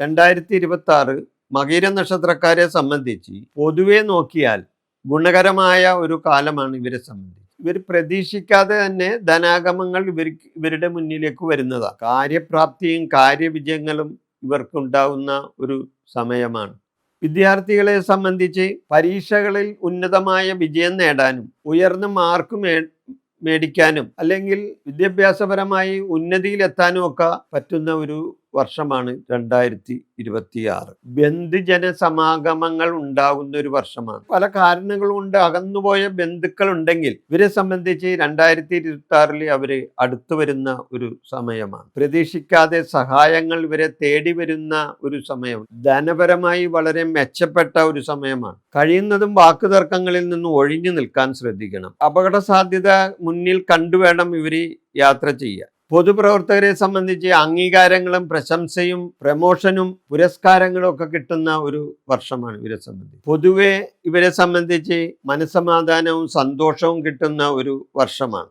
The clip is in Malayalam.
രണ്ടായിരത്തി ഇരുപത്തി ആറ് മകീര നക്ഷത്രക്കാരെ സംബന്ധിച്ച് പൊതുവെ നോക്കിയാൽ ഗുണകരമായ ഒരു കാലമാണ് ഇവരെ സംബന്ധിച്ച്. ഇവർ പ്രതീക്ഷിക്കാതെ തന്നെ ധനാഗമങ്ങൾ ഇവർ ഇവരുടെ മുന്നിലേക്ക് വരുന്നതാണ് കാര്യപ്രാപ്തിയും കാര്യവിജയങ്ങളും ഇവർക്കുണ്ടാവുന്ന ഒരു സമയമാണ്. വിദ്യാർത്ഥികളെ സംബന്ധിച്ച് പരീക്ഷകളിൽ ഉന്നതമായ വിജയം നേടാനും ഉയർന്ന മാർക്ക് മേ മേടിക്കാനും അല്ലെങ്കിൽ വിദ്യാഭ്യാസപരമായി ഉന്നതിയിലെത്താനും ഒക്കെ പറ്റുന്ന ഒരു വർഷമാണ് രണ്ടായിരത്തി ഇരുപത്തി ആറ് ബന്ധുജന സമാഗമങ്ങൾ ഉണ്ടാകുന്ന ഒരു വർഷമാണ്. പല കാരണങ്ങൾ കൊണ്ട് അകന്നുപോയ ബന്ധുക്കൾ ഉണ്ടെങ്കിൽ ഇവരെ സംബന്ധിച്ച് രണ്ടായിരത്തി ഇരുപത്തി ആറിൽ അവർ അടുത്തു വരുന്ന ഒരു സമയമാണ്. പ്രതീക്ഷിക്കാതെ സഹായങ്ങൾ ഇവരെ തേടി വരുന്ന ഒരു സമയം. ധനപരമായി വളരെ മെച്ചപ്പെട്ട ഒരു സമയമാണ്. കഴിയുന്നതും വാക്കുതർക്കങ്ങളിൽ നിന്ന് ഒഴിഞ്ഞു നിൽക്കാൻ ശ്രദ്ധിക്കണം. അപകട സാധ്യത മുന്നിൽ കണ്ടുവേണം ഇവർ യാത്ര ചെയ്യുക പൊതുപ്രവർത്തകരെ സംബന്ധിച്ച് അംഗീകാരങ്ങളും പ്രശംസയും പ്രമോഷനും പുരസ്കാരങ്ങളും ഒക്കെ കിട്ടുന്ന ഒരു വർഷമാണ് ഇവരെ സംബന്ധിച്ച്. പൊതുവെ ഇവരെ സംബന്ധിച്ച് മനസ്സമാധാനവും സന്തോഷവും കിട്ടുന്ന ഒരു വർഷമാണ്.